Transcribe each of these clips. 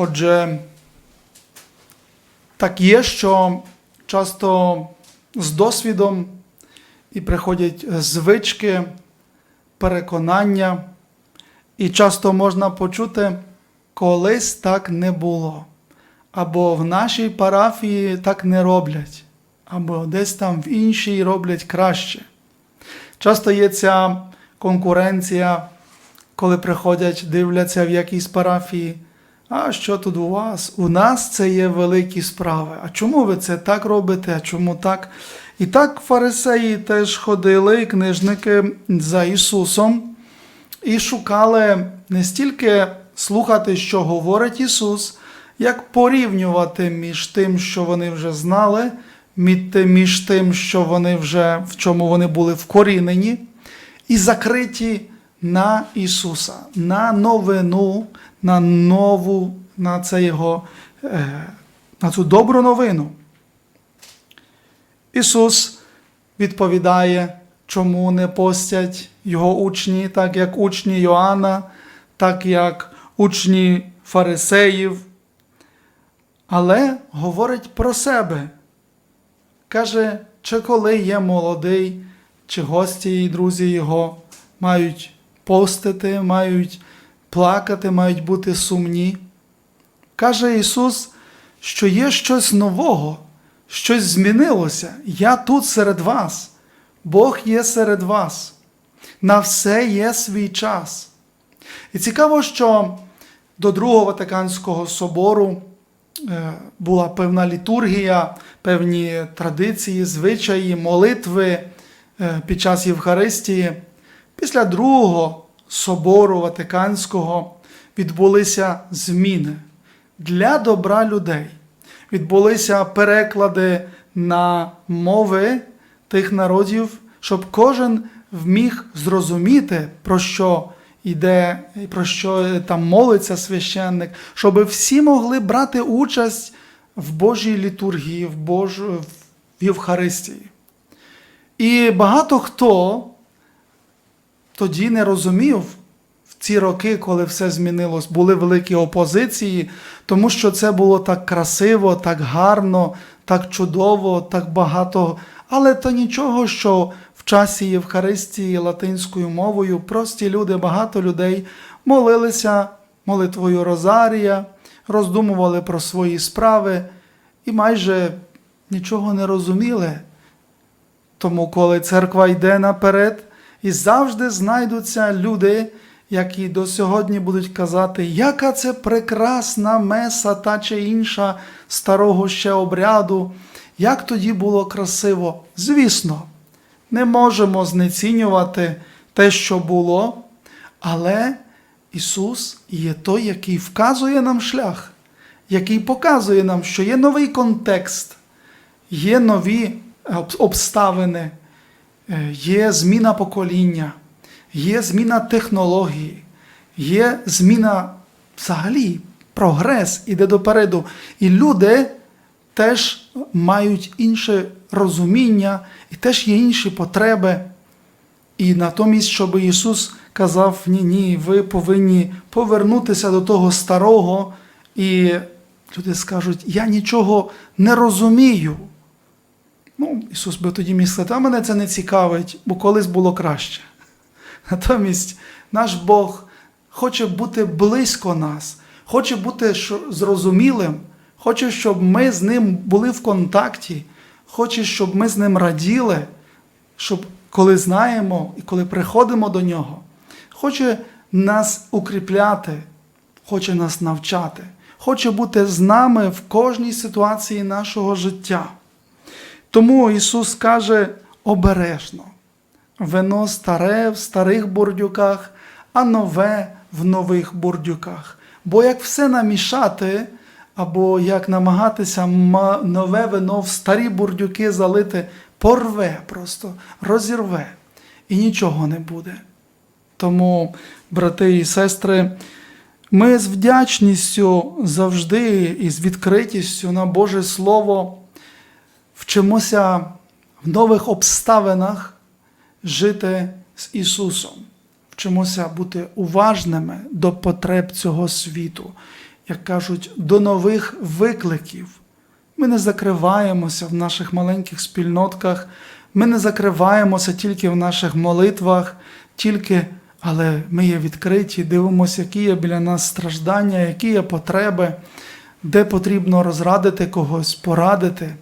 Отже, так є, що часто з досвідом і приходять звички, переконання, і часто можна почути, колись так не було. Або в нашій парафії так не роблять, або десь там в іншій роблять краще. Часто є ця конкуренція, коли приходять, дивляться в якійсь парафії. А що тут у вас? У нас це є великі справи. А чому ви це так робите? А чому так? І так фарисеї теж ходили, книжники за Ісусом, і шукали не стільки слухати, що говорить Ісус, як порівнювати між тим, що вони вже знали, між тим- що вони вже в чому вони були вкорінені, і закриті на Ісуса, на новину, на нову, на це його, е, на цю добру новину. Ісус відповідає, чому не постять його учні, так як учні Йоанна, так як учні фарисеїв, але говорить про себе. Каже, чи коли є молодий, чи гості і друзі його мають постити, мають плакати, мають бути сумні. Каже Ісус, що є щось нового, щось змінилося. Я тут серед вас. Бог є серед вас. На все є свій час. І цікаво, що до Другого Ватиканського собору е, була певна літургія, певні традиції, звичаї, молитви е, під час Євхаристії. Після Другого собору Ватиканського відбулися зміни для добра людей. Відбулися переклади на мови тих народів, щоб кожен вміг зрозуміти, про що йде, про що там молиться священник, щоб всі могли брати участь в Божій літургії, в, Бож... в Євхаристії. І багато хто тоді не розумів в ці роки, коли все змінилось, були великі опозиції, тому що це було так красиво, так гарно, так чудово, так багато. Але то нічого, що в часі Євхаристії латинською мовою прості люди, багато людей молилися молитвою Розарія, роздумували про свої справи і майже нічого не розуміли. Тому, коли церква йде наперед, і завжди знайдуться люди, які до сьогодні будуть казати, яка це прекрасна меса та чи інша старого ще обряду, як тоді було красиво. Звісно, не можемо знецінювати те, що було, але Ісус є той, який вказує нам шлях, який показує нам, що є новий контекст, є нові обставини, є зміна покоління, є зміна технології, є зміна взагалі, прогрес іде допереду. І люди теж мають інше розуміння, і теж є інші потреби. І натомість, щоб Ісус казав: ні, ні, ви повинні повернутися до того старого, і люди скажуть, я нічого не розумію. Ну, Ісус би тоді міг сказати, а мене це не цікавить, бо колись було краще. Натомість наш Бог хоче бути близько нас, хоче бути зрозумілим, хоче, щоб ми з ним були в контакті, хоче, щоб ми з ним раділи, щоб коли знаємо і коли приходимо до нього, хоче нас укріпляти, хоче нас навчати, хоче бути з нами в кожній ситуації нашого життя. Тому Ісус каже обережно: вино старе в старих бурдюках, а нове в нових бурдюках. Бо як все намішати, або як намагатися нове вино в старі бурдюки залити, порве просто, розірве, і нічого не буде. Тому, брати і сестри, ми з вдячністю завжди і з відкритістю на Боже Слово вчимося в нових обставинах жити з Ісусом. Вчимося бути уважними до потреб цього світу як кажуть, до нових викликів. Ми не закриваємося в наших маленьких спільнотках, ми не закриваємося тільки в наших молитвах, тільки, але ми є відкриті, дивимося, які є біля нас страждання, які є потреби, де потрібно розрадити когось, порадити,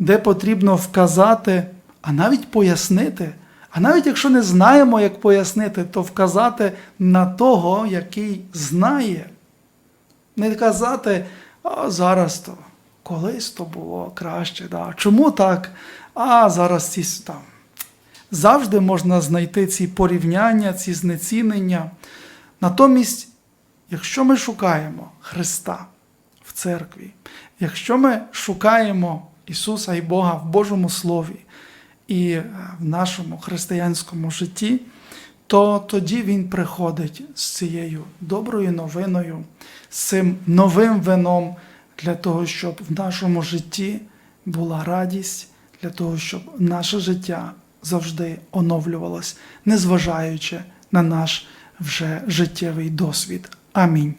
де потрібно вказати, а навіть пояснити. А навіть якщо не знаємо, як пояснити, то вказати на того, який знає. Не казати, а зараз то колись то було краще. Да. Чому так? А зараз ці там. Завжди можна знайти ці порівняння, ці знецінення. Натомість, якщо ми шукаємо Христа в церкві, якщо ми шукаємо Ісуса і Бога в Божому Слові і е, в нашому християнському житті, то тоді Він приходить з цією доброю новиною, з цим новим вином для того, щоб в нашому житті була радість, для того, щоб наше життя завжди оновлювалось, незважаючи на наш вже життєвий досвід. Амінь.